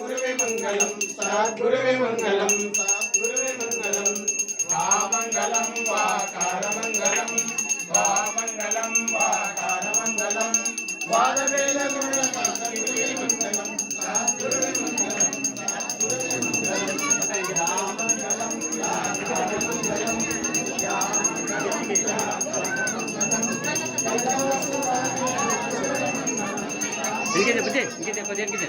గురువే మంగళం సాద్ గురువే మంగళం సాద్ గురువే మంగళం వా మంగళం వా இங்கே இங்கே கொஞ்சம் இங்கே